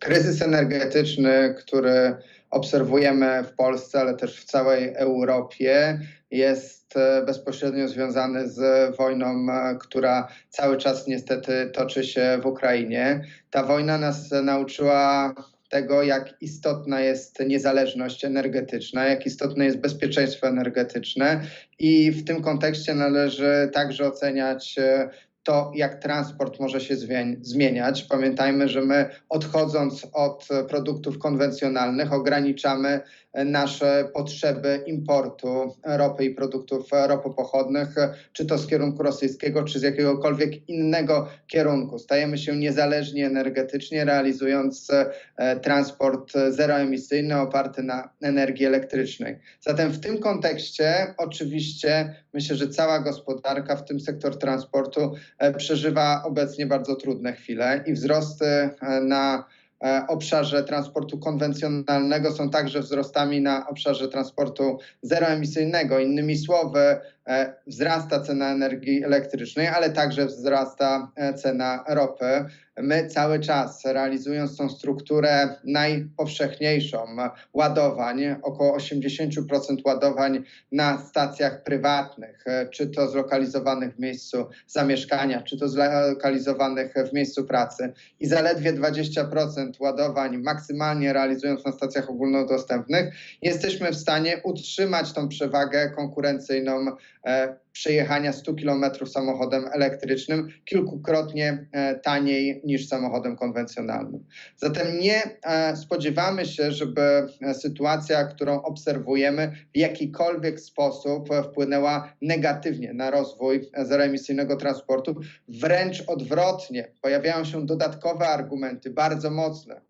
Kryzys energetyczny, który obserwujemy w Polsce, ale też w całej Europie, jest e, bezpośrednio związany z wojną, e, która cały czas niestety toczy się w Ukrainie. Ta wojna nas nauczyła tego, jak istotna jest niezależność energetyczna, jak istotne jest bezpieczeństwo energetyczne i w tym kontekście należy także oceniać e, to, jak transport może się zmieniać. Pamiętajmy, że my odchodząc od produktów konwencjonalnych ograniczamy nasze potrzeby importu ropy i produktów ropopochodnych, czy to z kierunku rosyjskiego, czy z jakiegokolwiek innego kierunku. Stajemy się niezależni energetycznie, realizując e, transport zeroemisyjny oparty na energii elektrycznej. Zatem w tym kontekście oczywiście myślę, że cała gospodarka, w tym sektor transportu, e, przeżywa obecnie bardzo trudne chwile i wzrosty e, na E, obszarze transportu konwencjonalnego są także wzrostami na obszarze transportu zeroemisyjnego. Innymi słowy, e, wzrasta cena energii elektrycznej, ale także wzrasta e, cena ropy. My cały czas realizując tą strukturę najpowszechniejszą ładowań, około 80% ładowań na stacjach prywatnych, czy to zlokalizowanych w miejscu zamieszkania, czy to zlokalizowanych w miejscu pracy. I zaledwie 20% ładowań maksymalnie realizując na stacjach ogólnodostępnych, jesteśmy w stanie utrzymać tą przewagę konkurencyjną e, przejechania 100 km samochodem elektrycznym kilkukrotnie e, taniej niż samochodem konwencjonalnym. Zatem nie e, spodziewamy się, żeby sytuacja, którą obserwujemy, w jakikolwiek sposób wpłynęła negatywnie na rozwój zeroemisyjnego transportu. Wręcz odwrotnie, pojawiają się dodatkowe argumenty, bardzo mocne,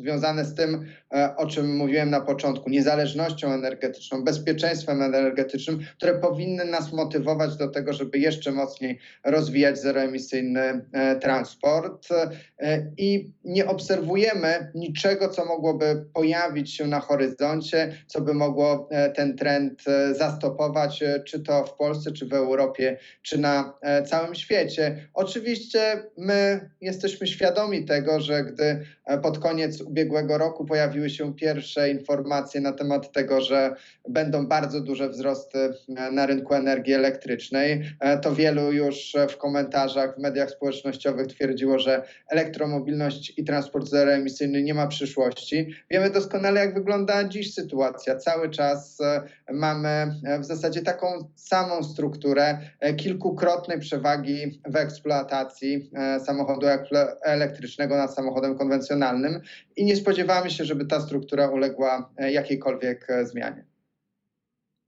związane z tym, e, o czym mówiłem na początku, niezależnością energetyczną, bezpieczeństwem energetycznym, które powinny nas motywować do tego, żeby jeszcze mocniej rozwijać zeroemisyjny e, transport. E, I nie obserwujemy niczego, co mogłoby pojawić się na horyzoncie, co by mogło ten trend zastopować, czy to w Polsce, czy w Europie, czy na całym świecie. Oczywiście my jesteśmy świadomi tego, że gdy pod koniec ubiegłego roku pojawiły się pierwsze informacje na temat tego, że będą bardzo duże wzrosty e, na rynku energii elektrycznej. E, to wielu już w komentarzach w mediach społecznościowych twierdziło, że elektromobilność i transport zeroemisyjny nie ma przyszłości. Wiemy doskonale, jak wygląda dziś sytuacja. Cały czas e, mamy w zasadzie taką samą strukturę kilkukrotnej przewagi w eksploatacji samochodu elektrycznego nad samochodem konwencjonalnym i nie spodziewamy się, żeby ta struktura uległa e, jakiejkolwiek e, zmianie.